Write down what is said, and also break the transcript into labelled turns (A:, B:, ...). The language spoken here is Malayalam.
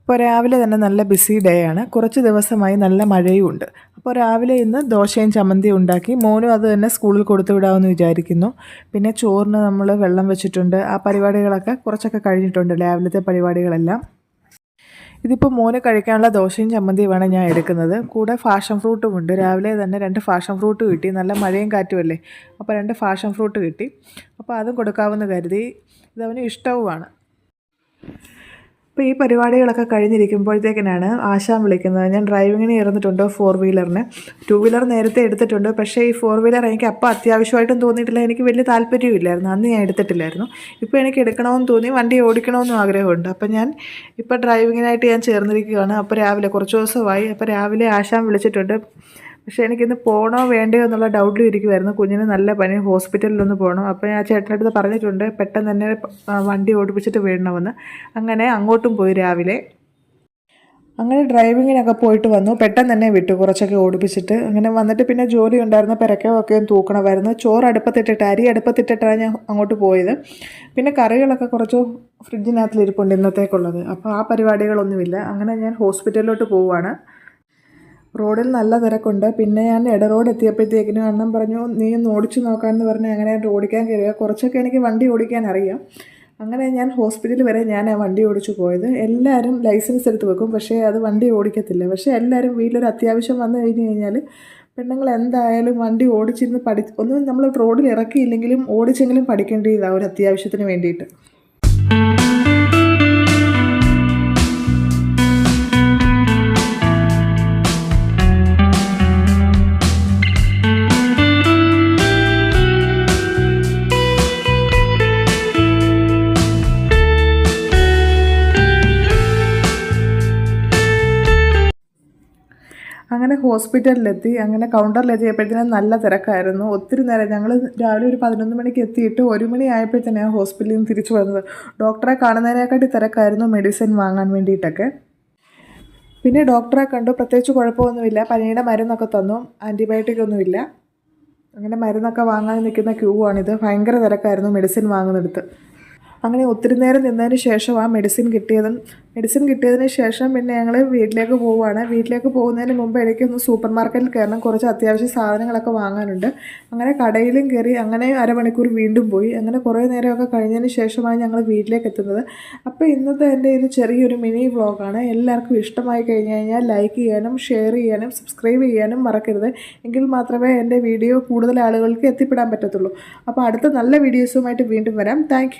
A: അപ്പോൾ രാവിലെ തന്നെ നല്ല ബിസി ഡേ ആണ്. കുറച്ച് ദിവസമായി നല്ല മഴയും ഉണ്ട്. അപ്പോൾ രാവിലെ ഇന്ന് ദോശയും ചമ്മന്തിയും ഉണ്ടാക്കി. മോനും അത് തന്നെ സ്കൂളിൽ കൊടുത്തു വിടാമെന്ന് വിചാരിക്കുന്നു. പിന്നെ ചോറിന് നമ്മൾ വെള്ളം വെച്ചിട്ടുണ്ട്. ആ പരിപാടികളൊക്കെ കുറച്ചൊക്കെ കഴിഞ്ഞിട്ടുണ്ട് രാവിലത്തെ പരിപാടികളെല്ലാം. ഇതിപ്പോൾ മോന് കഴിക്കാനുള്ള ദോശയും ചമ്മന്തിയുമാണ് ഞാൻ എടുക്കുന്നത്. കൂടെ ഫാഷൻ ഫ്രൂട്ടും ഉണ്ട്. രാവിലെ തന്നെ രണ്ട് ഫാഷൻ ഫ്രൂട്ട് കിട്ടി. നല്ല മഴയും കാറ്റുമല്ലേ അപ്പോൾ രണ്ട് ഫാഷൻ ഫ്രൂട്ട് കിട്ടി. അപ്പോൾ അതും കൊടുക്കാമെന്ന് കരുതി. ഇതവന് ഇഷ്ടവുമാണ്. അപ്പോൾ ഈ പരിപാടികളൊക്കെ കഴിഞ്ഞിരിക്കുമ്പോഴത്തേക്കിനാണ് ആശാൻ വിളിക്കുന്നത്. ഞാൻ ഡ്രൈവിങ്ങിന് ഇറന്നിട്ടുണ്ടോ ഫോർ വീലറിന് ടു വീലർ നേരത്തെ എടുത്തിട്ടുണ്ട്. പക്ഷേ ഈ ഫോർ വീലർ എനിക്ക് അപ്പോൾ അത്യാവശ്യമായിട്ടും തോന്നിയിട്ടില്ല. എനിക്ക് വലിയ താല്പര്യമില്ലായിരുന്നു അന്ന് ഞാൻ എടുത്തിട്ടില്ലായിരുന്നു. ഇപ്പോൾ എനിക്ക് എടുക്കണമെന്ന് തോന്നി. വണ്ടി ഓടിക്കണമെന്നും ആഗ്രഹമുണ്ട്. അപ്പോൾ ഞാൻ ഇപ്പോൾ ഡ്രൈവിങ്ങിനായിട്ട് ഞാൻ ചേർന്നിരിക്കുകയാണ്. അപ്പോൾ രാവിലെ കുറച്ച് ദിവസമായി. അപ്പോൾ രാവിലെ ആശാൻ വിളിച്ചിട്ടുണ്ട്. പക്ഷേ എനിക്കിന്ന് പോകണോ വേണ്ടയോ എന്നുള്ള ഡൗട്ടിൽ ഇരിക്കുമായിരുന്നു കുഞ്ഞിന് നല്ല പനി ഹോസ്പിറ്റലിലൊന്ന് പോകണം അപ്പോൾ ഞാൻ ചേട്ടന്റെ അടുത്ത് പറഞ്ഞിട്ടുണ്ട് പെട്ടെന്ന് തന്നെ വണ്ടി ഓടിപ്പിച്ചിട്ട് വേണമെന്ന് അങ്ങനെ അങ്ങോട്ടും പോയി രാവിലെ. അങ്ങനെ ഡ്രൈവിങ്ങിനൊക്കെ പോയിട്ട് വന്നു. പെട്ടെന്ന് തന്നെ വിട്ടു. കുറച്ചൊക്കെ ഓടിപ്പിച്ചിട്ട് അങ്ങനെ വന്നിട്ട് പിന്നെ ജോലി ഉണ്ടായിരുന്നു. പെരക്കമൊക്കെ തൂക്കണമായിരുന്നു. ചോറ് അടുപ്പത്തിട്ടിട്ട് അരി അടുപ്പത്തിട്ടിട്ടാണ് ഞാൻ അങ്ങോട്ട് പോയത്. പിന്നെ കറികളൊക്കെ കുറച്ച് ഫ്രിഡ്ജിനകത്തിൽ ഇരിപ്പുണ്ട് ഇന്നത്തേക്കുള്ളത്. അപ്പോൾ ആ പരിപാടികളൊന്നുമില്ല. അങ്ങനെ ഞാൻ ഹോസ്പിറ്റലിലോട്ട് പോവുകയാണ്. റോഡിൽ നല്ല തിരക്കുണ്ട്. പിന്നെ ഞാൻ ഇട റോഡ് എത്തിയപ്പോഴത്തേക്കിനും അണ്ണൻ പറഞ്ഞു നീ ഒന്ന് ഓടിച്ചു നോക്കാമെന്ന് പറഞ്ഞ് അങ്ങനെ ഞാൻ ഓടിക്കാൻ കയറുക കുറച്ചൊക്കെ എനിക്ക് വണ്ടി ഓടിക്കാൻ അറിയാം. അങ്ങനെ ഞാൻ ഹോസ്പിറ്റലിൽ വരെ ഞാൻ ആ വണ്ടി ഓടിച്ചു പോയത്. എല്ലാവരും ലൈസൻസ് എടുത്ത് വെക്കും പക്ഷേ അത് വണ്ടി ഓടിക്കത്തില്ല. പക്ഷേ എല്ലാവരും വീട്ടിലൊരു അത്യാവശ്യം വന്നു കഴിഞ്ഞ് കഴിഞ്ഞാൽ പെണ്ണുങ്ങൾ എന്തായാലും വണ്ടി ഓടിച്ചിരുന്ന് പഠി ഒന്നും നമ്മൾ റോഡിൽ ഇറക്കിയില്ലെങ്കിലും ഓടിച്ചെങ്കിലും പഠിക്കേണ്ടി പഠിക്കേണ്ടതാണ് ഒരു അത്യാവശ്യത്തിന് വേണ്ടിയിട്ട്. അങ്ങനെ ഹോസ്പിറ്റലിലെത്തി. അങ്ങനെ കൗണ്ടറിലെത്തിയപ്പോഴത്തേനും നല്ല തിരക്കായിരുന്നു. ഒത്തിരി നേരം ഞങ്ങൾ രാവിലെ ഒരു പതിനൊന്ന് മണിക്ക് എത്തിയിട്ട് ഒരു മണി ആയപ്പോഴത്തേനാണ് ഹോസ്പിറ്റലിൽ നിന്ന് തിരിച്ചു വന്നത്. ഡോക്ടറെ കാണുന്നതിനെക്കാട്ടി തിരക്കായിരുന്നു മെഡിസിൻ വാങ്ങാൻ വേണ്ടിയിട്ടൊക്കെ. പിന്നെ ഡോക്ടറെ കണ്ടു. പ്രത്യേകിച്ച് കുഴപ്പമൊന്നുമില്ല. പനിയുടെ മരുന്നൊക്കെ തന്നു. ആന്റിബയോട്ടിക് ഒന്നുമില്ല. അങ്ങനെ മരുന്നൊക്കെ വാങ്ങാൻ നിൽക്കുന്ന ക്യൂ ആണിത്. ഭയങ്കര തിരക്കായിരുന്നു മെഡിസിൻ വാങ്ങുന്നിടത്ത്. അങ്ങനെ ഒത്തിരി നേരം നിന്നതിന് ശേഷം ആ മെഡിസിൻ കിട്ടിയതും മെഡിസിൻ കിട്ടിയതിന് ശേഷം പിന്നെ ഞങ്ങൾ വീട്ടിലേക്ക് പോവുകയാണ് വീട്ടിലേക്ക് പോകുന്നതിന് മുമ്പ് ഇടയ്ക്കൊന്ന് സൂപ്പർ മാർക്കറ്റിൽ കയറണം. കുറച്ച് അത്യാവശ്യ സാധനങ്ങളൊക്കെ വാങ്ങാനുണ്ട്. അങ്ങനെ കടയിലും കയറി അങ്ങനെ അരമണിക്കൂർ വീണ്ടും പോയി. അങ്ങനെ കുറേ നേരമൊക്കെ കഴിഞ്ഞതിന് ശേഷമാണ് ഞങ്ങൾ വീട്ടിലേക്ക് എത്തുന്നത്. അപ്പോൾ ഇന്നത്തെ എന്റെ ഇത് ചെറിയൊരു മിനി വ്ളോഗാണ് എല്ലാവർക്കും ഇഷ്ടമായി കഴിഞ്ഞു കഴിഞ്ഞാൽ ലൈക്ക് ചെയ്യാനും ഷെയർ ചെയ്യാനും സബ്സ്ക്രൈബ് ചെയ്യാനും മറക്കരുത്. എങ്കിൽ മാത്രമേ എന്റെ വീഡിയോ കൂടുതൽ ആളുകൾക്ക് എത്തിപ്പെടാൻ പറ്റത്തുള്ളൂ. അപ്പോൾ അടുത്ത നല്ല വീഡിയോസുമായിട്ട് വീണ്ടും വരാം. താങ്ക്